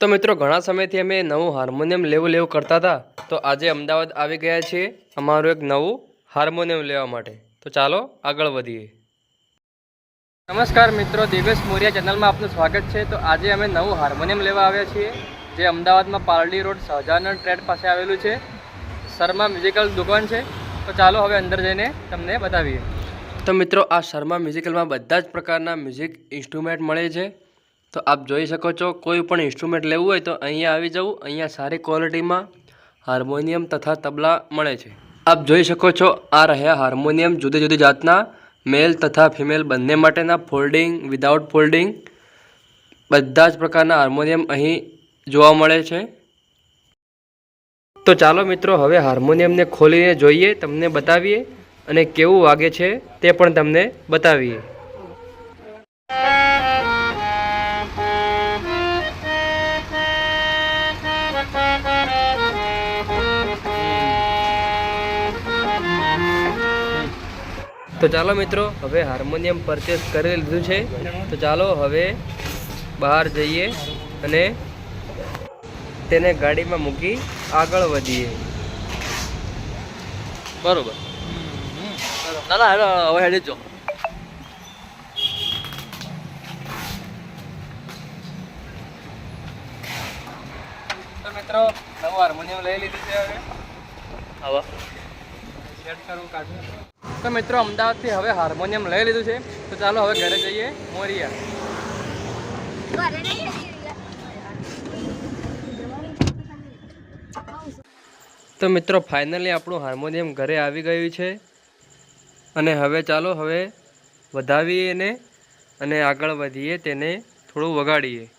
તો મિત્રો, ઘણા સમયથી અમે નવું હાર્મોનિયમ લેવું લેવું કરતા હતા. તો આજે અમદાવાદ આવી ગયા છીએ અમારું એક નવું હાર્મોનિયમ લેવા માટે. તો ચાલો આગળ વધીએ. નમસ્કાર મિત્રો, દિવેશ મોરિયા ચેનલમાં આપનું સ્વાગત છે. તો આજે અમે નવું હાર્મોનિયમ લેવા આવ્યા છીએ, જે અમદાવાદમાં પારડી રોડ સહજાનંદ ટ્રેડ પાસે આવેલું છે. શર્મા મ્યુઝિકલ દુકાન છે. તો ચાલો હવે અંદર જઈને તમને બતાવીએ. તો મિત્રો, આ શર્મા મ્યુઝિકલમાં બધા જ પ્રકારના મ્યુઝિક ઇન્સ્ટ્રુમેન્ટ મળે છે. તો આપ જોઈ શકો છો, કોઈ પણ ઇન્સ્ટ્રુમેન્ટ લેવું હોય તો અહીંયા આવી જવું, અહીંયા સારી ક્વોલિટીમાં હાર્મોનિયમ તથા તબલા મળે છે. આપ જોઈ શકો છો, આ રહ્યા હાર્મોનિયમ જુદી જુદી જાતના મેલ તથા ફિમેલ બંને માટેના ફોલ્ડિંગ વિધાઉટ ફોલ્ડિંગ બધા જ પ્રકારના હાર્મોનિયમ અહીં જોવા મળે છે. તો ચાલો મિત્રો, હવે હાર્મોનિયમને ખોલીને જોઈએ, તમને બતાવીએ અને કેવું વાગે છે તે પણ તમને બતાવીએ. તો ચાલો મિત્રો હવે હાર્મોનિયમ પરચેસ કરી લીધું છે. તો ચાલો હવે બહાર જઈએ અને તેને ગાડીમાં મૂકી આગળ વધીએ. બરોબર. ના ના હવે હેડે જો મિત્રો નવું હાર્મોનિયમ લઈ લીધું છે હવે. હવે સેટ કરવું કાઢું. તો મિત્રો, અમદાવાદથી હવે હાર્મોનિયમ લઈ લીધું છે. તો ચાલો હવે ઘરે જઈએ. મોરિયા. તો મિત્રો ફાઇનલી આપણું હાર્મોનિયમ ઘરે આવી ગયું છે. અને હવે ચાલો હવે વધાવીએ ને અને આગળ વધીએ તેને થોડું વગાડીએ.